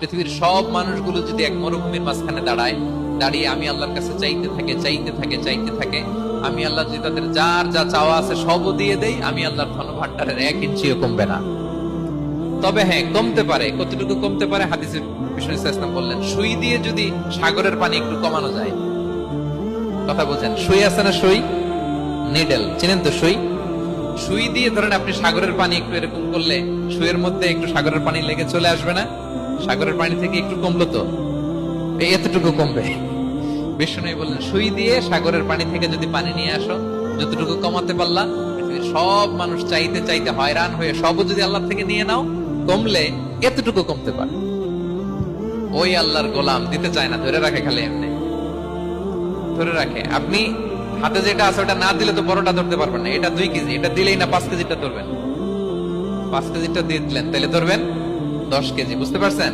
পৃথিবীর সব মানুষগুলো যদি এক মরুভূমির মাঝখানে দাঁড়ায়, দাঁড়িয়ে আমি আল্লাহর কাছে চাইতে থাকে চাইতে থাকে চাইতে থাকে, আমি আল্লাহ যদি তাদের যার যা চাওয়া আছে সবও দিয়ে দেই, আমি আল্লাহর ধন ধনভাণ্ডারের এক ইঞ্চিও কমবে না। তবে হ্যাঁ কমতে পারে, কতটুকু কমতে পারে হাদিসের বিষ্ণু ইসলাম বললেন, সুই দিয়ে যদি সাগরের পানি একটু কমানো যায়, কথা বলছেন, সুই আছে না সুই? নিডেল, চিনেন তো সুই? সুই দিয়ে ধরেন আপনি সাগরের পানি একটু এরকম করলে, সুইয়ের মধ্যে একটু সাগরের পানি লেগে চলে আসবে না? সাগরের পানি থেকে একটু কমলো তো। এই এতটুকু কমবে। বিষ্ণু বললেন, সুই দিয়ে সাগরের পানি থেকে যদি পানি নিয়ে আসো, যতটুকু কমাতে পারলা সব মানুষ চাইতে চাইতে হয়রান হয়ে সব যদি আল্লাহ থেকে নিয়ে নাও, কমলে এতটুকু কমতে পারে ওই আল্লাহর গোলাম দিতে চায় না, ধরে রাখে খালি এমনি। ধরে রাখে, আপনি হাতে যেটা আছে ওটা না দিলে তো বড়টা ধরতে পারবেন না। এটা দুই কেজি, এটা দিলেই না পাঁচ কেজিটা ধরবেন। পাঁচ কেজিটা দিয়ে দিলেন তাহলে ধরবেন। দশ কেজি বুঝতে পারছেন?